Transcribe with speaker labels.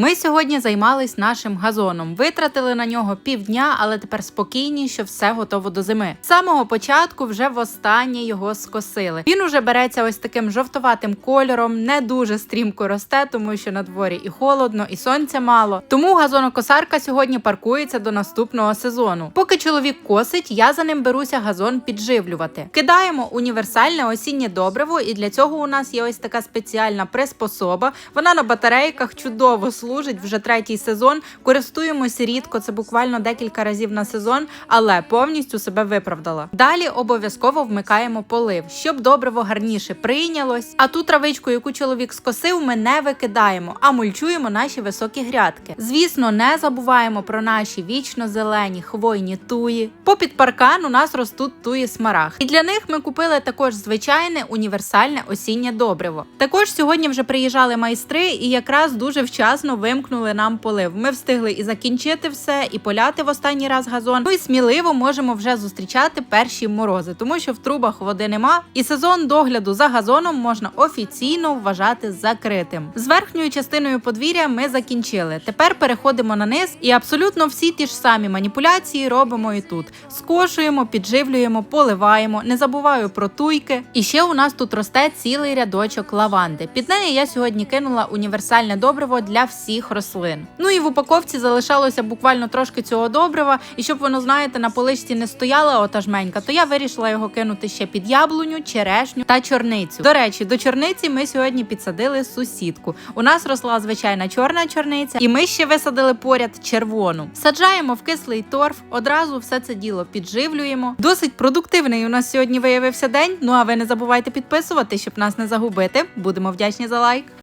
Speaker 1: Ми сьогодні займались нашим газоном. Витратили на нього півдня, але тепер спокійні, що все готово до зими. З самого початку вже востаннє його скосили. Він уже береться ось таким жовтуватим кольором, не дуже стрімко росте, тому що на дворі і холодно, і сонця мало. Тому газонокосарка сьогодні паркується до наступного сезону. Поки чоловік косить, я за ним беруся газон підживлювати. Кидаємо універсальне осіннє добриво, і для цього у нас є ось така спеціальна приспособа. Вона на батарейках чудово служить вже третій сезон. Користуємося рідко, це буквально декілька разів на сезон, але повністю себе виправдала. Далі обов'язково вмикаємо полив, щоб добриво гарніше прийнялось. А ту травичку, яку чоловік скосив, ми не викидаємо, а мульчуємо наші високі грядки. Звісно, не забуваємо про наші вічно зелені хвойні туї. Попід паркан у нас ростуть туї смарагд. І для них ми купили також звичайне універсальне осіннє добриво. Також сьогодні вже приїжджали майстри і якраз дуже вчасно вимкнули нам полив. Ми встигли і закінчити все, і поляти в останній раз газон. Ну і сміливо можемо вже зустрічати перші морози, тому що в трубах води нема, і сезон догляду за газоном можна офіційно вважати закритим. З верхньою частиною подвір'я ми закінчили. Тепер переходимо на низ, і абсолютно всі ті ж самі маніпуляції робимо і тут: скошуємо, підживлюємо, поливаємо. Не забуваю про туйки. І ще у нас тут росте цілий рядочок лаванди. Під неї я сьогодні кинула універсальне добриво для всіх рослин. Ну і в упаковці залишалося буквально трошки цього добрива. І щоб воно, знаєте, на поличці не стояла ота жменька, то я вирішила його кинути ще під яблуню, черешню та чорницю. До речі, до чорниці ми сьогодні підсадили сусідку. У нас росла звичайна чорна чорниця, і ми ще висадили поряд червону. Саджаємо в кислий торф, одразу все це діло підживлюємо. Досить продуктивний у нас сьогодні виявився день. Ну а ви не забувайте підписувати, щоб нас не загубити. Будемо вдячні за лайк.